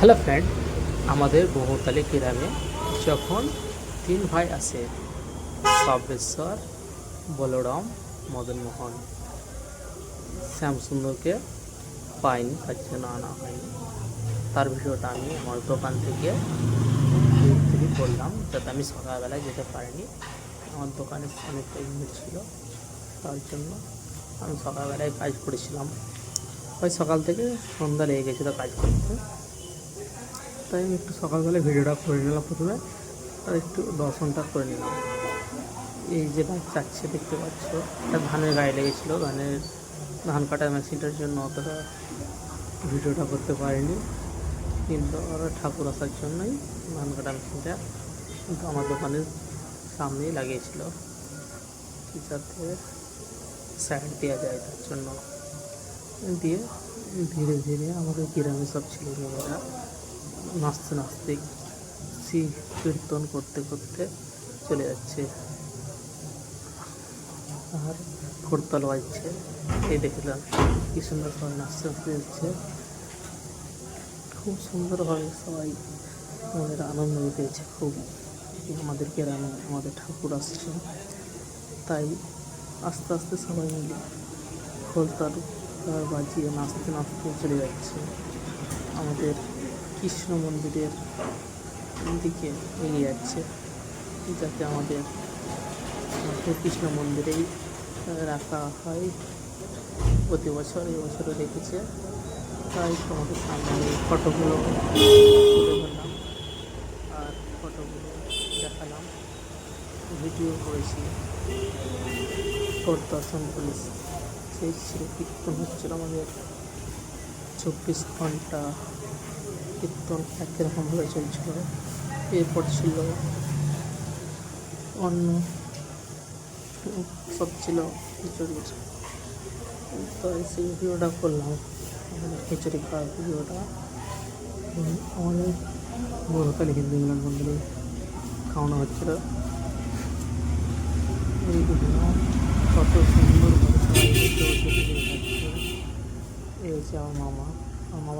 Hello friend আমাদের বহুতালি গ্রামে যখন তিন ভাই আসে কাব্যেশ্বর বলরাম, মদনমোহন, শ্যামসুন্দরকে পাইনি, তার জন্য আনা হয়নি। তার ভিডিওটা আমি আমার দোকান থেকে থেকে করলাম যাতে আমি সকালবেলায় যেতে পারিনি। আমার দোকানে অনেকটা ইমেজ ছিল, তার জন্য আমি সকালবেলায় কাজ করেছিলাম। ওই সকাল থেকে সন্ধ্যা লেগে গেছিল কাজ করতে। তাই আমি একটু সকালবেলা ভিডিওটা করে নিলাম প্রথমে, আর একটু দর্শনটা করে নিলাম। এই যে বাইক চাচ্ছে দেখতে পাচ্ছ এটা ধানের গায়ে লেগেছিলো, ধানের ধান কাটার মেশিনটার জন্য অতটা ভিডিওটা করতে পারিনি। কিন্তু ওরা ঠাকুর আসার জন্যই ধান কাটা মেশিনটা কিন্তু আমার দোকানের সামনেই লাগিয়েছিল। যাতে সাইড দেওয়া যায় তার জন্য। দিয়ে ধীরে ধীরে আমাদের গ্রামে সব ছেলেমেয়েরা নাচতে নাচতে শ্রী কীর্তন করতে করতে চলে যাচ্ছে। আর করতাল বাজছে। এই দেখলাম কি সুন্দর সবাই নাচতে নাচতে যাচ্ছে। খুব সুন্দরভাবে সবাই আমাদের আনন্দ পেয়েছে খুব আমাদের গ্রামে আমাদের ঠাকুর আসছে। তাই আস্তে আস্তে সবাই মিলে খোলতাল বাজিয়ে নাচতে নাচতে চলে যাচ্ছে। আমাদের কৃষ্ণ মন্দিরের দিকে এগিয়ে যাচ্ছে, যাতে আমাদের কৃষ্ণ মন্দিরেই রাখা হয়। প্রতি বছর এই বছরও রেখেছে তাই তোমাদের সামনে ফটোগুলো তুলে আর ফটোগুলো দেখালাম। ভিডিও করেছি। পরিদর্শন করেছি। সেই কীর্তন হচ্ছিল আমাদের চব্বিশ ঘণ্টা কীর্তন একই রকমভাবে চলছিল। এরপর ছিল অন্য সব ছিল খিচুড়ির তো সেই ভিডিওটা করলাম। আমাদের খিচুড়ি খাওয়ার ভিডিওটা। আমাদের বড়কালী হিন্দু মিলন মন্দিরে খাওয়ানো হচ্ছিল। এইগুলো কত দেখে এই হচ্ছে আমার মামা। আমার